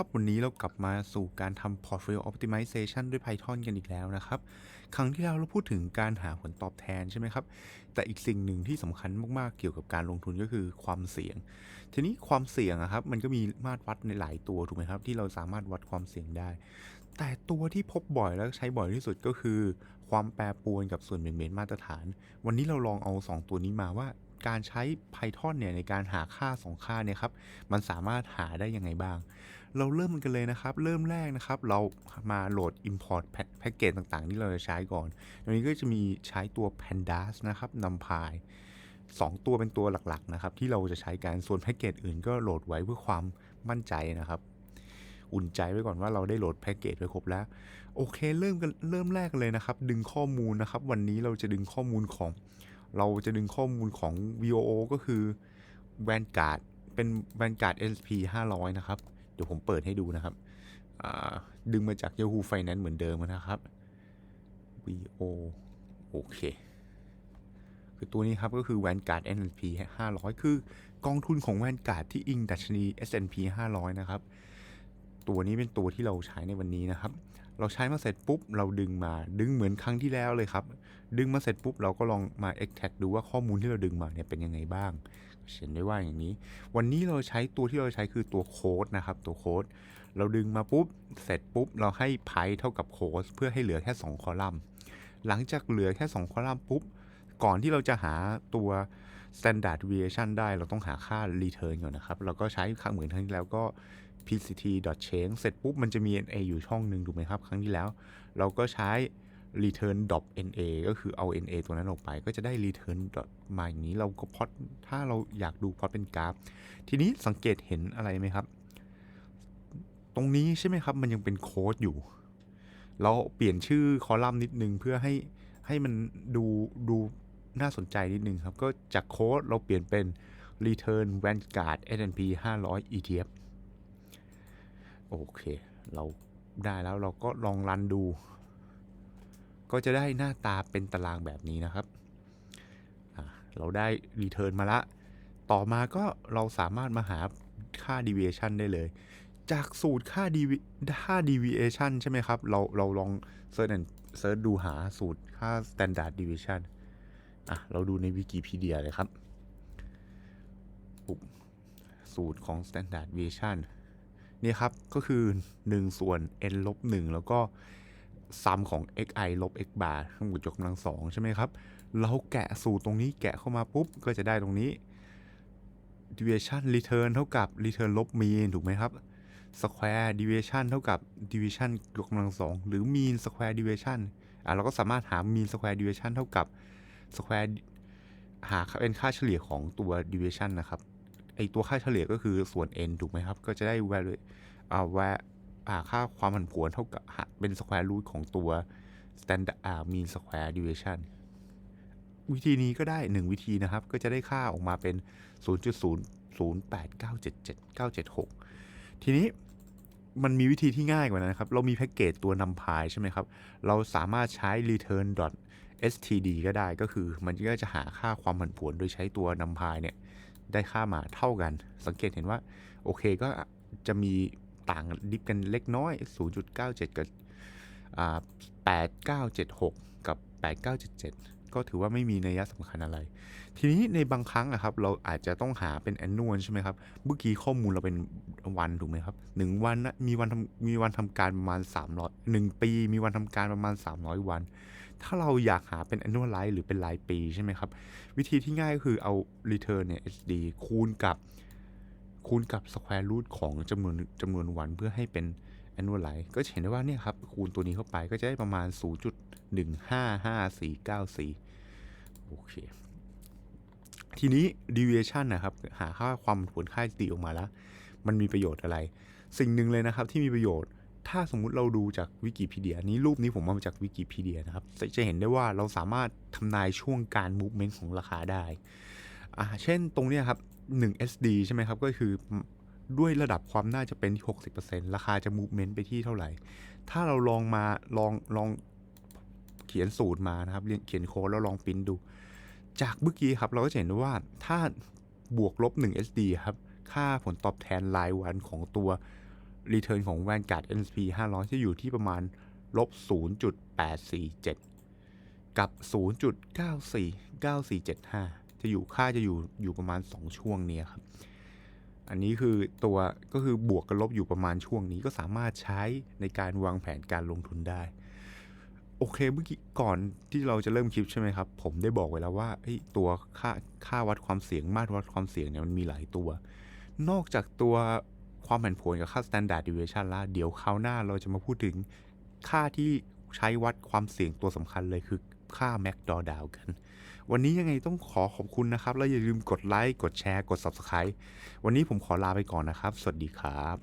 ครับวันนี้เรากลับมาสู่การทำ portfolio optimization ด้วย Python กันอีกแล้วนะครับ ครั้งที่แล้วเราพูดถึงการหาผลตอบแทนใช่ไหมครับ แต่อีกสิ่งหนึ่งที่สำคัญมากๆ เกี่ยวกับการลงทุนก็คือความเสี่ยง ทีนี้ความเสี่ยงอะครับมันก็มีมาตรวัดในหลายตัวถูกไหมครับ ที่เราสามารถวัดความเสี่ยงได้ แต่ตัวที่พบบ่อยแล้วใช้บ่อยที่สุดก็คือ ความแปรปรวนกับส่วนเบี่ยงเบนมาตรฐาน วันนี้เราลองเอา 2 ตัวนี้มาว่าการใช้ Python เนี่ยในการหาค่า 2 ค่าเนี่ยครับ มันสามารถหาได้ยังไงบ้าง เราเริ่มกันเลยนะครับ เริ่มแรกนะครับ เรามาโหลด import pack- package ต่างๆ ที่เราจะใช้ก่อนตรงนี้ก็จะมีใช้ตัว pandas นะครับนำพาย2 ตัวเป็นตัวหลักๆนะครับที่เราจะใช้กันส่วนแพ็กเกจอื่นก็โหลดไว้เพื่อความมั่นใจนะครับอุ่นใจไว้ก่อนว่าเราได้โหลดแพ็กเกจไว้ครบแล้ว โอเคเริ่มกันเริ่มแรกเลยนะครับ ดึงข้อมูลนะครับ วันนี้เราจะดึงข้อมูลของ เราจะดึงข้อมูลของ VOO ก็คือ Vanguard เป็น Vanguard SP 500 นะครับ ดี๋ยวผมเปิดให้ดูนะครับ ดึงมาจาก Yahoo Finance เหมือนเดิมนะครับ VO โอเค คือตัวนี้ครับก็คือ Vanguard S&P 500 คือกองทุนของ Vanguard ที่อิงดัชนี S&P 500 นะครับ ตัวนี้เป็นตัวที่เราใช้ในวันนี้นะครับ เราใช้มาเสร็จปุ๊บ เราดึงมา ดึงเหมือนครั้งที่แล้วเลยครับ ดึงมาเสร็จปุ๊บ เราก็ลองมา extract ดูว่าข้อมูลที่เราดึงมาเนี่ยเป็นยังไงบ้าง เขียนได้ว่าอย่างนี้ วันนี้เราใช้ตัวที่เราใช้คือตัวโค้ดนะครับ ตัวโค้ด เราดึงมาปุ๊บ เสร็จปุ๊บ เราให้ไพเท่ากับโค้ดเพื่อให้เหลือแค่ 2 คอลัมน์ หลังจากเหลือแค่ 2 คอลัมน์ปุ๊บ ก่อนที่เราจะหาตัว standard deviation ได้ เราต้องหาค่า return ก่อนนะครับ เราก็ใช้ค่าเหมือนครั้งที่แล้วก็ pct.change เสร็จปุ๊บ มันจะมี na อยู่ช่องหนึ่งถูกไหมครับ ครั้งที่แล้ว เราก็ใช้ return dot na ก็คือเอา na ตัวนั้นออกไป ก็จะได้ return dot มาอย่างนี้เราก็พอดถ้าเราอยากดูพอดเป็นกราฟ ทีนี้สังเกตเห็นอะไรไหมครับ ตรงนี้ใช่ไหมครับ มันยังเป็นโค้ดอยู่ เราเปลี่ยนชื่อคอลัมน์นิดนึงเพื่อให้ให้มันดูดูน่าสนใจนิดนึงครับ ก็จากโค้ดเราเปลี่ยนเป็น return Vanguard S&P 500 ETF โอเค เราได้แล้วเราก็ลองรันดู ก็จะได้หน้าตาเป็นตารางแบบนี้นะครับ เราได้ return มาละ ต่อมาก็เราสามารถมาหาค่า deviation ได้เลย จากสูตรค่า devi ค่า deviation ใช่ไหมครับ เราเราลอง search and search ดูหาสูตรค่า standard deviation อะ เราดูในวิกิพีเดียเลยครับปุ๊บสูตรของ standard deviation นี่ครับ ก็คือ 1 ส่วน n ลบ1แล้วก็ ซัมของ xi ลบ x bar ทั้งหมดยกกำลังสองใช่ไหมครับ เราแกะสูตรตรงนี้แกะเข้ามาปุ๊บ ก็จะได้ตรงนี้ deviation return เท่ากับ return ลบ mean ถูกไหมครับ square deviation เท่ากับ division ยกกำลังสองหรือ mean square deviation อะเราก็สามารถหา mean square deviation เท่ากับ square หาเป็นค่าเฉลี่ยของตัว deviation นะครับไอตัวค่าเฉลี่ยก็คือส่วน n ถูกไหมครับ ก็จะได้ value อ่า va อ่า ค่าความผันผวนเท่ากับเป็น square root ของตัว standard อ่า mean square deviation วิธีนี้ก็ได้ 1 วิธีนะครับ ก็จะได้ค่าออกมาเป็น 0.008977976 ทีนี้มันมีวิธีที่ง่ายกว่านั้นนะครับ เรามีแพ็กเกจตัวนำพายใช่ไหมครับ เราสามารถใช้ return std ก็ได้ก็คือ มันก็จะหาค่าความผันผวนโดยใช้ตัวนำพายเนี่ย ได้ค่ามาเท่ากัน สังเกตเห็นว่า โอเคก็จะมี ต่างดิฟกันเล็กน้อย 0.97 กับ8976 กับ 8977 ก็ถือว่าไม่มีนัยสำคัญอะไร ทีนี้ในบางครั้งอะครับ เราอาจจะต้องหาเป็น annual ใช่ไหมครับ เมื่อกี้ข้อมูลเราเป็นวันถูกไหมครับหนึ่งวันนะมีวันทำมีวันทำการประมาณ 300 1 ปี มีวันทำการประมาณ 300 วัน ถ้าเราอยากหาเป็น annualize หรือเป็นรายปีใช่ไหมครับ วิธีที่ง่ายก็คือเอา return เนี่ย SD คูณกับ คูณกับ square root ของจำนวนจำนวนวันเพื่อให้เป็น annualize ก็จะเห็นได้ว่าเนี่ยครับคูณตัวนี้เข้าไปก็จะได้ประมาณ 0.155494 โอเค ทีนี้ deviation นะครับ หาค่าความผันผวนค่า SD ออกมาแล้ว มันมีประโยชน์อะไร สิ่งหนึ่งเลยนะครับที่มีประโยชน์ถ้าสมมุติเราดูจากวิกิพีเดียนี้รูปนี้ผมเอามาจากวิกิพีเดียนะครับ จะเห็นได้ว่าเราสามารถทำนายช่วงการ movement ของราคาได้อ่าเช่นตรงเนี้ยครับ 1 SD ใช่ไหมครับ ก็คือด้วยระดับความน่าจะเป็นที่ 60%ราคาจะ movement ไปที่เท่าไหร่ ถ้าเราลองมาลองลองเขียนสูตรมานะครับเขียนโค้ดแล้วลองปิ้นดู จากเมื่อกี้ครับ เราก็จะเห็นว่าถ้าบวกลบ 1 SD ครับ ค่าผลตอบแทนรายวันของตัว return ของ Vanguard NSP 500 จะอยู่ที่ประมาณลบ 0.847 กับ 0.949475 จะอยู่ค่าจะอยู่อยู่ประมาณ 2 ช่วงนี้ครับ อันนี้คือตัวก็คือบวกกับลบอยู่ประมาณช่วงนี้ก็สามารถใช้ในการวางแผนการลงทุนได้ โอเคเมื่อกี้ก่อนที่เราจะเริ่มคลิปใช่ไหมครับ ผมได้บอกไว้แล้วว่าตัวค่าค่าวัดความเสี่ยงมาตรวัดความเสี่ยงเนี่ยมันมีหลายตัว นอกจากตัวความผันผวนกับค่า standard deviation ละเดี๋ยวคราวหน้าเราจะมาพูดถึงค่าที่ใช้วัดความเสี่ยงตัวสำคัญเลยคือ ค่าแม็กดอดาวกัน วันนี้ยังไงต้องขอขอบคุณนะครับ แล้วอย่าลืมกดไลค์ กดแชร์ กด Subscribe วันนี้ผมขอลาไปก่อนนะครับ สวัสดีครับ